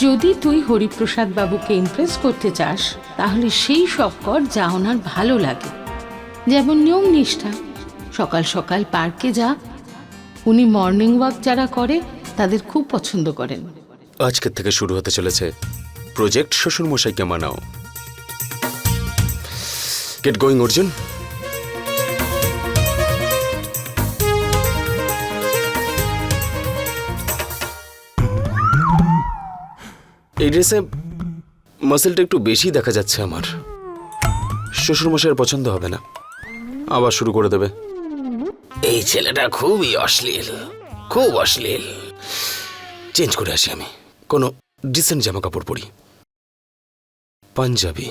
যদি তুই হরিপ্রসাদ বাবুকে ইমপ্রেস করতে চাস, তাহলে সেই সব কর যা ওনার ভালো লাগে। যেমন নিয়ম নিষ্ঠা। সকাল সকাল পার্কে যা। উনি মর্নিং ওয়াক যারা করে, তাদের খুব পছন্দ করেন। আজকের থেকে শুরু হতে চলেছে প্রজেক্ট শ্বশুর মশাইকে মানাও। Get going Arjun. এই ড্রেসে মাসেলটা একটু বেশি দেখা যাচ্ছে আমার। শ্বশুর মশাইয়ের পছন্দ হবে না। আবার শুরু করে দেবে। এই ছেলেটা খুবই অশ্লীল, খুব অশ্লীল। চেঞ্জ করে আসি আমি। কোনো ডিসেন্ট জামা কাপড় পরি। পাঞ্জাবি।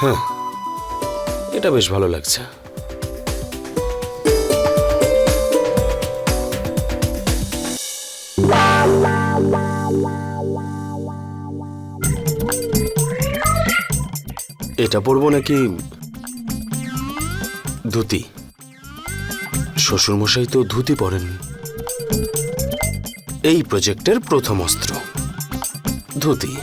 হ্যাঁ এটা বেশ ভালো লাগছে। এটা পরবো নাকি? ধুতি। শ্বশুরমশাই তো ধুতি পরেন। এই প্রজেক্টের প্রথম অস্ত্র। ধুতি।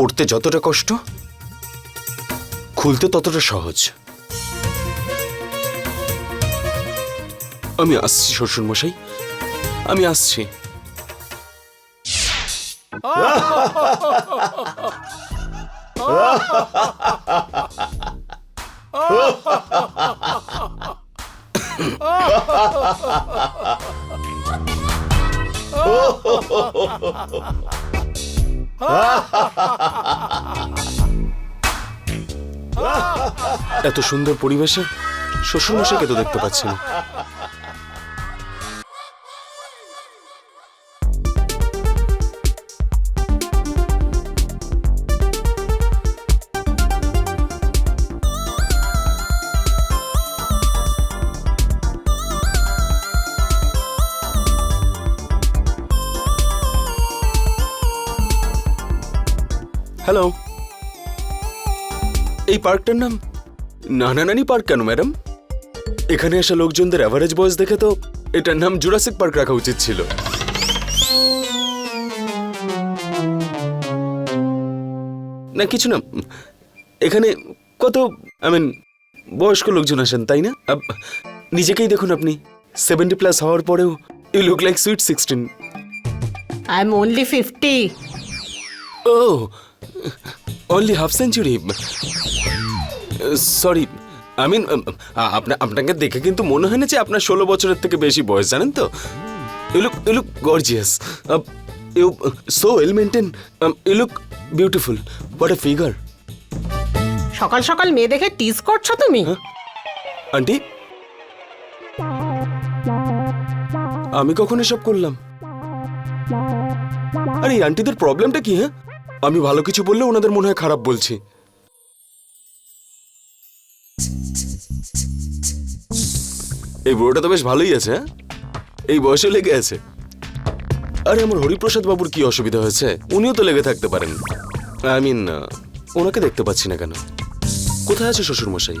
পড়তে যতটা কষ্ট খুলতে ততটা সহজ। আমি আসছি শ্বশুর মশাই আমি আসছি। এত সুন্দর পরিবেশে শ্বশুর মশাইকে তো দেখতে পাচ্ছি না। এই পার্কটার নাম? নানা নানি পার্ক কেন ম্যাডাম? এখানে আসা লোকজনদের অ্যাভারেজ বয়স দেখে তো এটার নাম জুরাসিক পার্ক রাখা উচিত ছিল। না কিছু না এখানে কত আই মিন বয়স্ক লোকজন আসেন তাই না? নিজেকেই দেখুন আপনি। সেভেন্টি প্লাস হওয়ার পরেও you look like sweet sixteen I am only fifty O only half century sorry I mean আপনার আপনাকে দেখে কিন্তু মনে হয় না যে আপনার ষোলো বছরের থেকে বেশি বয়স জানেন তো? You look you look gorgeous you so well maintain you look beautiful what a figure সকাল সকাল মেয়ে দেখে টিজ করছ তুমি? আন্টি আমি কখন এসব করলাম? আরে আন্টিদের প্রবলেমটা কি হ্যাঁ? আমি ভালো কিছু বললে ওনাদের মনে হয় খারাপ বলছি। এই বুড়োটা তো বেশ ভালোই আছে হ্যাঁ? এই বয়সে লেগে আছে। আরে আমার হরিপ্রসাদ বাবুর কি অসুবিধা হয়েছে? উনিও তো লেগে থাকতে পারেন। আই মিন, ওনাকে দেখতে পাচ্ছি না কেন? কোথায় আছে শ্বশুর মশাই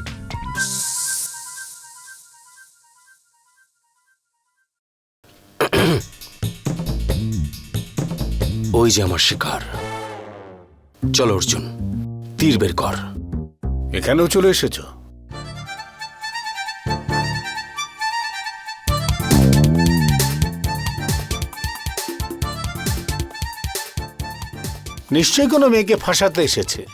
ওই যে আমার শিকার। চলো অর্জুন তীর বের কর। এখানেও চলে এসেছ? নিশ্চয়ই কোনো মেয়েকে ফাঁসাতে এসেছে।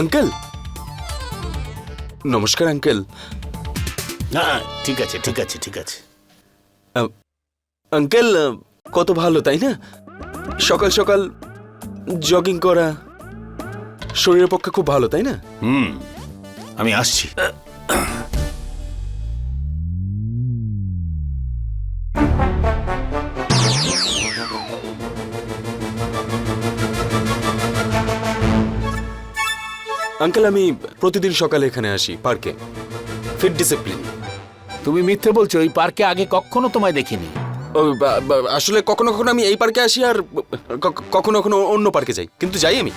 আঙ্কেল? নমস্কার আঙ্কেল। না ঠিক আছে ঠিক আছে ঠিক আছে। আঙ্কেল কত ভালো তাই না? সকাল সকাল জগিং করা শরীরের পক্ষে খুব ভালো তাই না? হুম আমি আসছি। আঙ্কেল আমি প্রতিদিন সকালে এখানে আসি পার্কে। ফিট ডিসিপ্লিন তুমি মিথ্যে বলছো এই পার্কে আগে কখনো তোমায় দেখিনি। আসলে কখনো কখনো আমি এই পার্কে আসি আর ক- কখনো কখনো অন্য পার্কে যাই কিন্তু যাই আমি।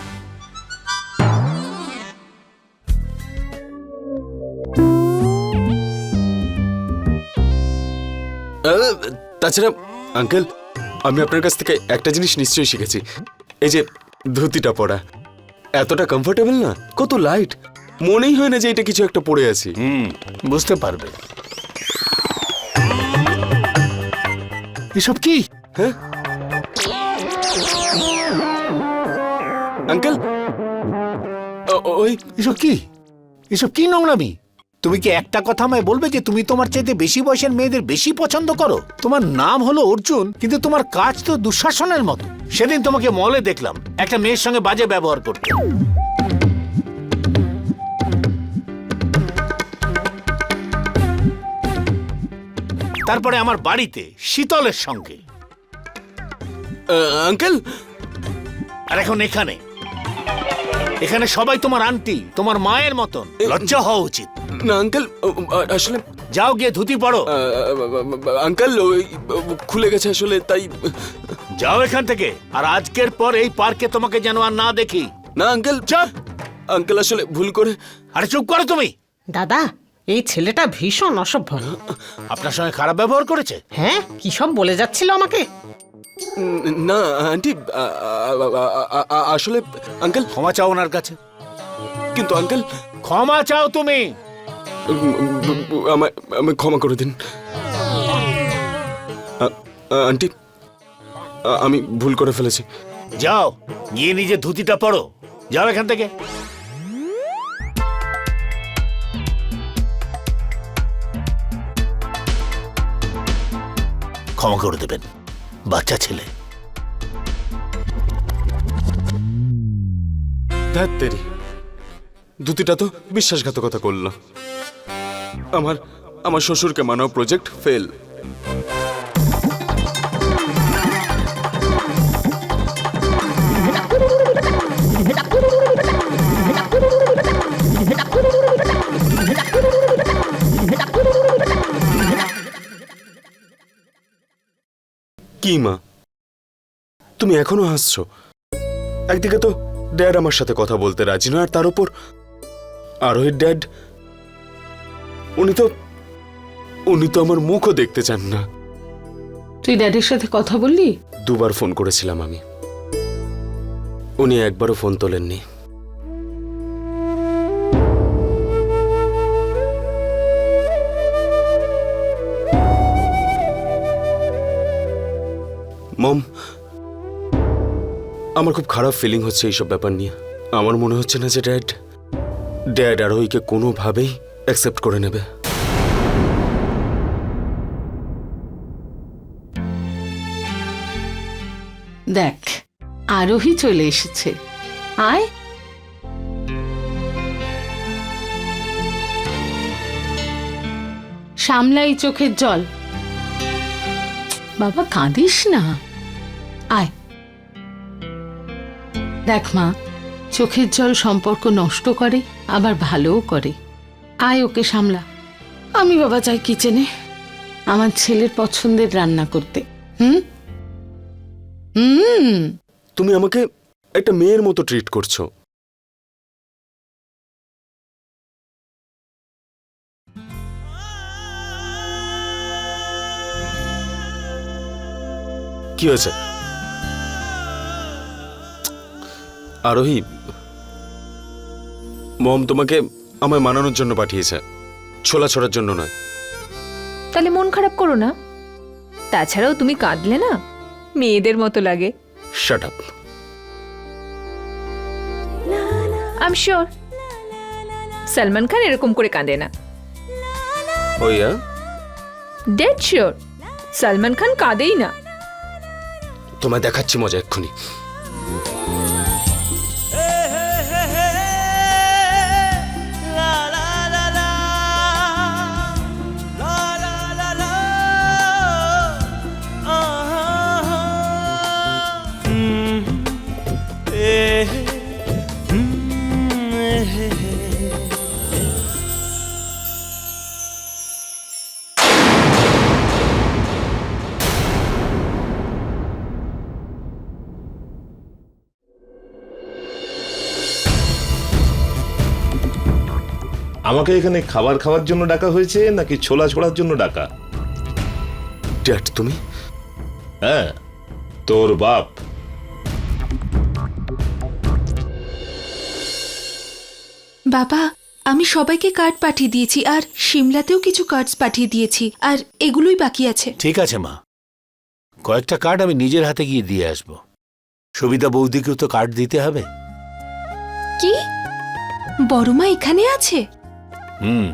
আহ, তাছাড়া আঙ্কেল আমি আপনার কাছ থেকে একটা জিনিস নিশ্চয়ই শিখেছি। এই যে ধুতিটা পরা। এতটা কমফোর্টেবল না? কত লাইট মনেই হয় না যে এটা কিছু একটা পড়ে আছি। হুম বুঝতে পারবে। এসব কি? হ্যাঁ? আঙ্কেল ও- ওই এসব কি? এসব কি নোংরামি? তুমি কি একটা কথা আমায় বলবে যে তুমি তোমার চাইতে বেশি বয়সের মেয়েদের বেশি পছন্দ করো? তোমার নাম হলো অর্জুন কিন্তু তোমার কাজ তো দুঃশাসনের মতো। সেদিন তোমাকে মলে দেখলাম একটা মেয়ের সঙ্গে বাজে ব্যবহার করতে। তারপরে আমার বাড়িতে শীতলের সঙ্গে। আঙ্কেল? আর এখন এখানে। এখানে সবাই তোমার আন্টি তোমার মায়ের মতন। লজ্জা হওয়া উচিত। না আঙ্কেল আসলে যাও গিয়ে ধুতি পড়ো আঙ্কেল খুলে গেছে আসলে তাই যাও এখান থেকে। আর আজকের পর এই পার্কে তোমাকে যেন আর না দেখি। না আঙ্কেল চুপ! আঙ্কেল আসলে ভুল করে আরে চুপ করো তুমি। দাদা এই ছেলেটা ভীষণ অসভ্য। আপনার সঙ্গে খারাপ ব্যবহার করেছে? হ্যাঁ কি সব বলে যাচ্ছিল আমাকে? না আন্টি আসলে আঙ্কেল ক্ষমা চাও ওনার কাছে। কিন্তু আঙ্কেল ক্ষমা চাও তুমি। আমায় আমায় ক্ষমা করে দিন। আন্টি আমি ভুল করে ফেলেছি। যাও গিয়ে নিজে ধুতিটা পড়ো যাও এখান থেকে। ক্ষমা করে দেবেন। বাচ্চা ছেলে। তেরি। দুটিটা তো বিশ্বাসঘাতকতা করল। আমার আমার শ্বশুরকে মানাও প্রজেক্ট ফেল কি মা তুমি এখনও হাসছো। একদিকে তো ড্যাড আমার সাথে কথা বলতে রাজি নয় আর তার উপর আরোহীর ড্যাড উনি তো উনি তো আমার মুখও দেখতে চান না। তুই ড্যাডির সাথে কথা বললি? দুবার ফোন করেছিলাম আমি। উনি একবারও ফোন তোলেননি। মম, আমার খুব খারাপ ফিলিং হচ্ছে এইসব ব্যাপার নিয়ে। আমার মনে হচ্ছে না যে ড্যাড ড্যাড আরোহীকে কোনোভাবেই অ্যাকসেপ্ট করে নেবে। দেখ, আরোহী চলে এসেছে। আয়। সামলাই চোখের জল। বাবা কাঁদিস না। আয়। দেখ মা, চোখের জল সম্পর্ক নষ্ট করে, আবার ভালোও করে। আয় ওকে সামলা। আমি বাবা চাই কিচেনে। আমার ছেলের পছন্দের রান্না করতে। হুম? হুম? তুমি আমাকে একটা মেয়ের মতো ট্রিট করছ। কি হয়েছে? আরোহী মম তোমাকে আমায় মানানোর জন্য পাঠিয়েছে। ছোলা ছড়ার জন্য নয়। তাহলে মন খারাপ করো না। তাছাড়াও তুমি কাঁদলে না? মেয়েদের মতো লাগে। Shut up I sure Salman Khan এরকম করে কাঁদে না। ডেড শিওর সালমান খান কাঁদেই না। তোমায় দেখাচ্ছি মজা এক্ষুনি। আমাকে এখানে খাবার খাওয়ার জন্য ডাকা হয়েছে নাকি ছোলা ছোড়ার জন্য ডাকা? ড্যাড তুমি? হ্যাঁ তোর বাপ। বাবা আমি সবাইকে কার্ড পাঠিয়ে দিয়েছি আর সিমলাতেও কিছু কার্ডস পাঠিয়ে দিয়েছি আর এগুলোই বাকি আছে। ঠিক আছে মা। কয়েকটা কার্ড আমি নিজের হাতে গিয়ে দিয়ে আসব। সবিতা বৌদিকেও তো কার্ড দিতে হবে। কি? বড়মা এখানে আছে? হুম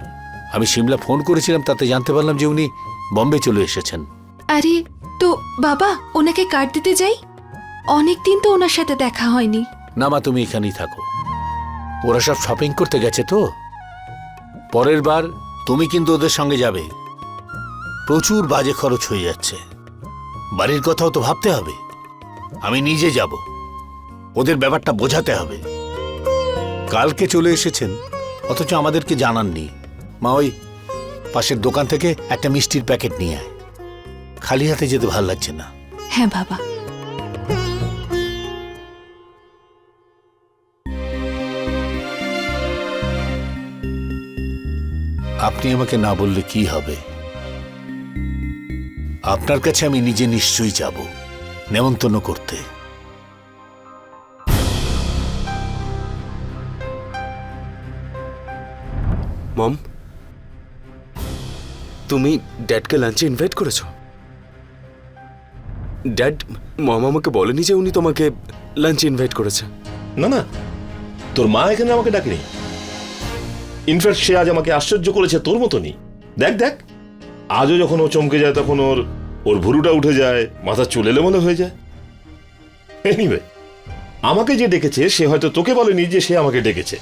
আমি সিমলা ফোন করেছিলাম তাতে জানতে পারলাম যে উনি বম্বে চলে এসেছেন। আরে তো বাবা ওনাকে কার্ড দিতে যাই? অনেক দিন তো ওনার সাথে দেখা হয়নি। না মা তুমি এখানেই থাকো। ওরা সব শপিং করতে গেছে তো? পরের বার তুমি কিন্তু ওদের সঙ্গে যাবে। প্রচুর বাজে খরচ হয়ে যাচ্ছে। বাড়ির কথাও তো ভাবতে হবে। আমি নিজে যাব। ওদের ব্যাপারটা বোঝাতে হবে। কালকে চলে এসেছেন অথচ আমাদেরকে জানাননি। মা ওই পাশের দোকান থেকে একটা মিষ্টির প্যাকেট নিয়ে আয়। খালি হাতে যেতে ভালো লাগছে না। হ্যাঁ বাবা। আপনি আমাকে না বললে কি হবে? আপনার কাছে আমি নিজে নিশ্চয়ই যাব নেমন্তন্ন করতে। মম। তুমি ড্যাডকে লাঞ্চে ইনভাইট করেছ? ড্যাড, মম আমাকে বলেনি যে উনি তোমাকে লাঞ্চে ইনভাইট করেছে। না না, তোর মা এখানে আমাকে ডাকেনি। ইনফ্যাক্ট সে আজ আমাকে আশ্চর্য করেছে তোর মতনই। দেখ দেখ, আজও যখন ও চমকে যায় তখন ওর ওর ভুরুটা উঠে যায়, মাথা চুল এলোমেলো হয়ে যায়। এনিওয়ে আমাকে যে ডেকেছে সে হয়তো তোকে বলেনি যে সে আমাকে ডেকেছে।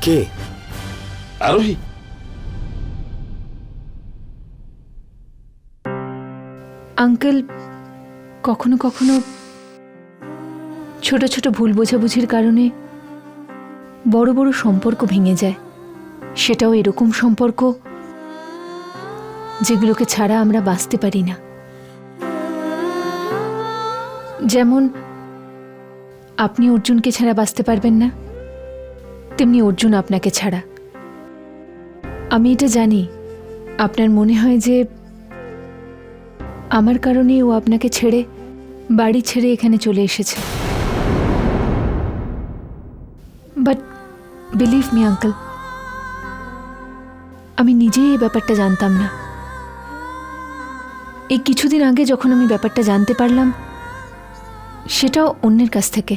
কে? আরোহী। আঙ্কেল কখনো কখনো ছোট ছোট ভুল বোঝাবুঝির কারণে বড় বড় সম্পর্ক ভেঙে যায়। সেটাও এরকম সম্পর্ক যেগুলোকে ছাড়া আমরা বাঁচতে পারি না। যেমন আপনি অর্জুনকে ছাড়া বাঁচতে পারবেন না। তেমনি অর্জুন আপনাকে ছাড়া। আমি এটা জানি। আপনার মনে হয় যে আমার কারণে ও আপনাকে ছেড়ে বাড়ি ছেড়ে এখানে চলে এসেছে। বাট বিলিভ মি আঙ্কেল আমি নিজেই এই ব্যাপারটা জানতাম না। এই কিছুদিন আগে যখন আমি ব্যাপারটা জানতে পারলাম, সেটাও অন্যের কাছ থেকে।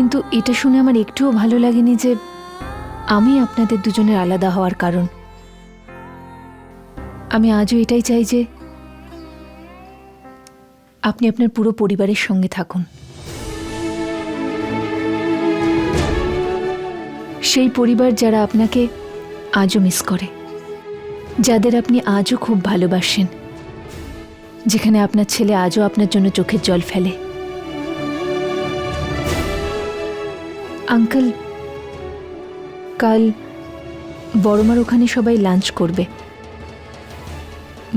কিন্তু এটা শুনে আমার একটুও ভালো লাগেনি যে আমি আপনাদের দুজনের আলাদা হওয়ার কারণ। আমি আজও এটাই চাই যে আপনি আপনার পুরো পরিবারের সঙ্গে থাকুন। সেই পরিবার যারা আপনাকে আজও মিস করে, যাদের আপনি আজও খুব ভালোবাসেন, যেখানে আপনার ছেলে আজও আপনার জন্য চোখের জল ফেলে। আঙ্কেল, কাল বড়মার ওখানে সবাই লাঞ্চ করবে।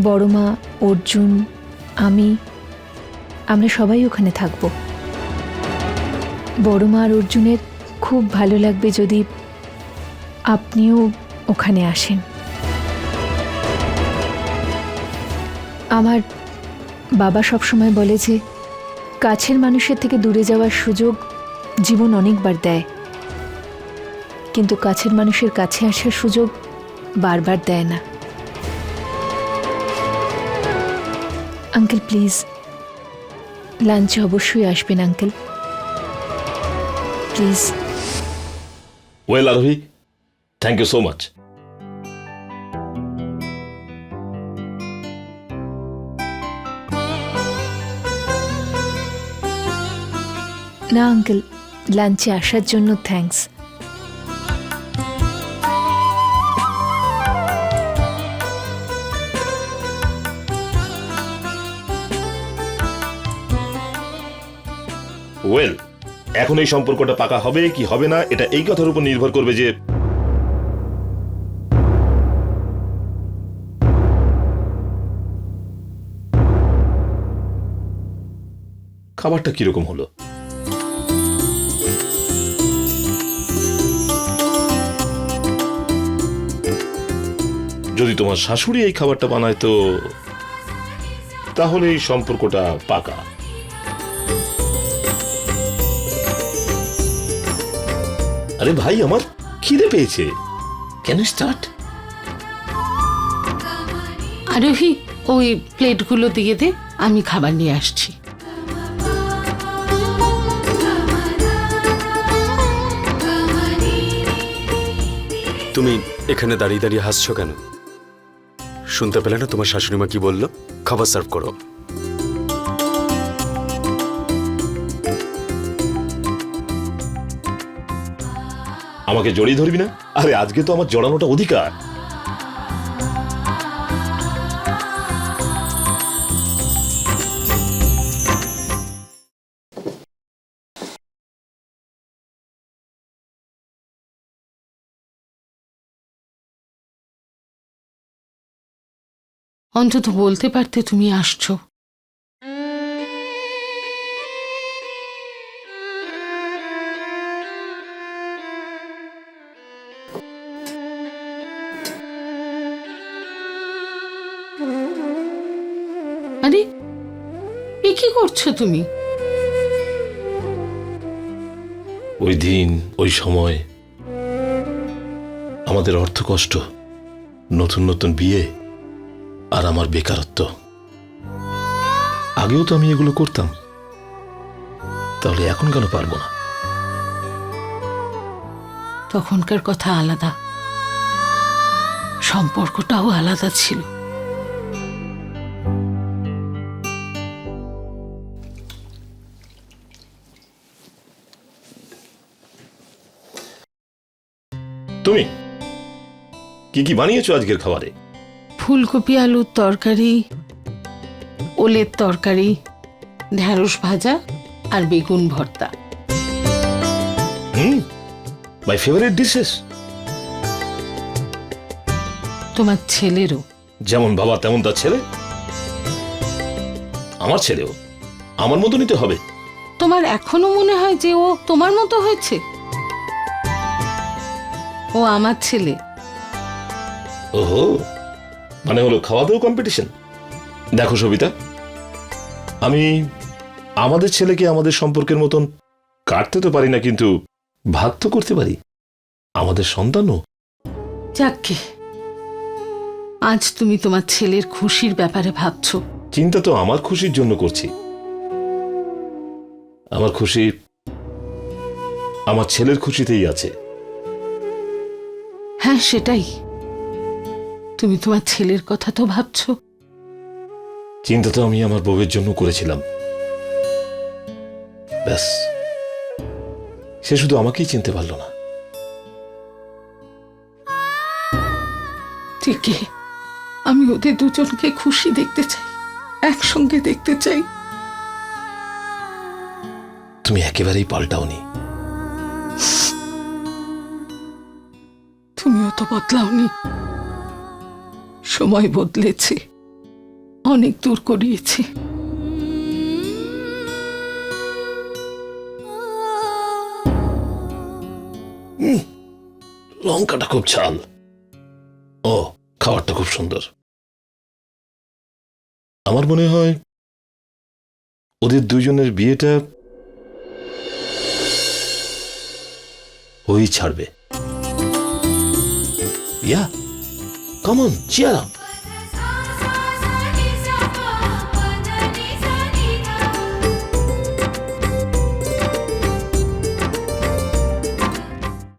বড়মা, অর্জুন, আমি, আমরা সবাই ওখানে থাকব। বড়মা আর অর্জুনের খুব ভালো লাগবে যদি আপনিও ওখানে আসেন। আমার বাবা সবসময় বলে যে, কাছের মানুষের থেকে দূরে যাওয়ার সুযোগ জীবন অনেকবার দেয়। কিন্তু কাছের মানুষের কাছে আসার সুযোগ বারবার দেয় না। Uncle please. লাঞ্চে অবশ্যই আসবেন uncle. Please. Well Arohi thank you so much. না আঙ্কেল। লাঞ্চে আসার জন্য থ্যাঙ্কস। ওয়েল এখন এই সম্পর্কটা পাকা হবে কি হবে না, এটা এই কথার উপর নির্ভর করবে যে খাবারটা কীরকম হলো? যদি তোমার শাশুড়ি এই খাবারটা বানায় তো তাহলে এই সম্পর্কটা পাকা। আরে ভাই আমার খিদে পেয়েছে। Can start? আরোহী ওই প্লেটগুলো দিয়ে দে আমি খাবার নিয়ে আসছি। তুমি এখানে দাঁড়িয়ে দাঁড়িয়ে হাসছো কেন? শুনতে পেলে না, তোমার শাশুড়িমা কি বলল? খাবার সার্ভ করো। আমাকে জড়িয়ে ধরবি না? আরে, আজকে তো আমার জড়ানোটা অধিকার। অন্তত বলতে পারতে তুমি আসছো। আরে, এ কি করছ তুমি? ওই দিন, ওই সময় আমাদের অর্থ কষ্ট নতুন নতুন বিয়ে আর আমার বেকারত্ব। আগেও তো আমি এগুলো করতাম। তাহলে এখন কেন পারব না? তখনকার কথা আলাদা। সম্পর্কটাও আলাদা ছিল। তুমি কি কি বানিয়েছো আজকের খাবারে? ফুলকপি আলুর তরকারি ওলের তরকারি ঢ্যাঁড়স ভাজা আর বেগুন ভর্তা। হুম মাই ফেভারিট ডিশেস তোমার ছেলেরও। যেমন বাবা তেমন তার ছেলে। আমার ছেলেও। আমার মতো নিতে হবে। তোমার এখনও মনে হয় যে ও তোমার মতো হয়েছে? ও আমার ছেলে। ওহো। মানে হলো খাওয়া দাওয়া কম্পিটিশন দেখো সবিতা আমি আমাদের ছেলেকে আমাদের সম্পর্কের মতন কাটতে তো পারি না কিন্তু ভাগ তো করতে পারি। আমাদের সন্তানও। যাকে আজ তুমি তোমার ছেলের খুশির ব্যাপারে ভাবছ। চিন্তা তো আমার খুশির জন্য করছি। আমার খুশি আমার ছেলের খুশিতেই আছে। হ্যাঁ সেটাই। তুমি তোমার ছেলের কথা তো ভাবছ। চিন্তা তো আমি আমার বউয়ের জন্য করেছিলাম। ব্যাস। সে শুধু আমাকেই চিনতে পারল না। ঠিকই। আমি ওদের দুজনকে খুশি দেখতে চাই একসঙ্গে দেখতে চাই। তুমি একেবারেই পাল্টাওনি। তুমিও তো বদলাওনি। সময় বদলেছে, অনেক দূর করিয়েছে। লঙ্কাটা খুব ঝাল ও, খাবারটা খুব সুন্দর। আমার মনে হয় ওদের দুজনের বিয়েটা ওই ছাড়বে। ইয়া Come on, cheer up.